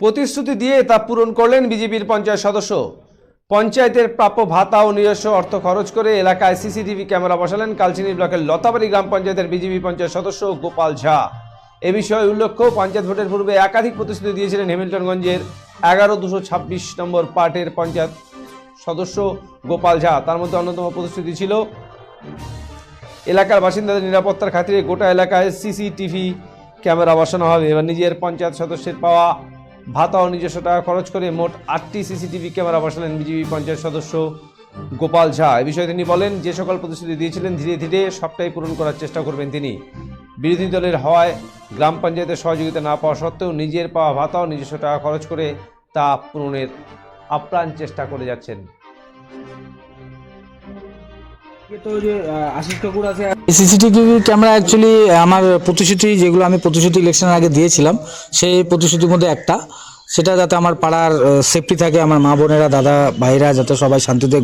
প্রতিশ্রুতি দিয়ে তা পূরণ করলেন বিজেপির পঞ্চায়েত সদস্য। পঞ্চায়েতের প্রাপ্য ভাতা ও নিজস্ব অর্থ খরচ করে এলাকায় সিসিটিভি ক্যামেরা বসালেন কালচিনি ব্লকের লতাবাড়ি গ্রাম পঞ্চায়েতের বিজেপি পঞ্চায়েত সদস্য গোপাল ঝা। এ বিষয়ে উল্লেখ্য, পঞ্চায়েত ভোটের পূর্বে একাধিক প্রতিশ্রুতি দিয়েছিলেন হেমিল্টনগঞ্জের এগারো দুশো ছাব্বিশ নম্বর পার্টের পঞ্চায়েত সদস্য গোপাল ঝা। তার মধ্যে অন্যতম প্রতিশ্রুতি ছিল এলাকার বাসিন্দাদের নিরাপত্তার খাতিরে গোটা এলাকায় সিসিটিভি ক্যামেরা বসানো হবে। এবার নিজের পঞ্চায়েত সদস্যের পাওয়া ভাতা ও নিজস্ব টাকা খরচ করে মোট আটটি সিসিটিভি ক্যামেরা বসালেন বিজেপি পঞ্চায়েত সদস্য গোপাল ঝা। এ বিষয়ে তিনি বলেন, যে সকল প্রতিশ্রুতি দিয়েছিলেন, ধীরে ধীরে সবটাই পূরণ করার চেষ্টা করবেন তিনি। বিরোধী দলের হওয়ায় গ্রাম পঞ্চায়েতের সহযোগিতা না পাওয়া সত্ত্বেও নিজের পাওয়া ভাতা ও নিজস্ব টাকা খরচ করে তা পূরণের আপ্রাণ চেষ্টা করে যাচ্ছেন। সিসিটিভি ক্যামেরা অ্যাকচুয়ালি আমার প্রতিশ্রুতি, যেগুলো আমি প্রতিশ্রুতি ইলেকশনের আগে দিয়েছিলাম, সেই প্রতিশ্রুতির মধ্যে একটা। সেটা যাতে আমার পাড়ার সেফটি থাকে, আমার মা বোনেরা, দাদা, ভাইরা যাতে সবাই শান্তিতে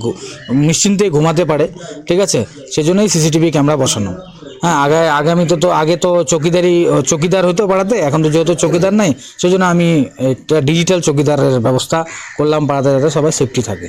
নিশ্চিন্তে ঘুমাতে পারে, ঠিক আছে? সেজন্যই সিসিটিভি ক্যামেরা বসানো। হ্যাঁ আগে, আগামীতে তো, আগে তো চকিদারি চকিদার হতো পাড়াতে, এখন তো যেহেতু চকিদার নাই, সেজন্য আমি একটা ডিজিটাল চকিদারের ব্যবস্থা করলাম পাড়াতে, যাতে সবাই সেফটি থাকে।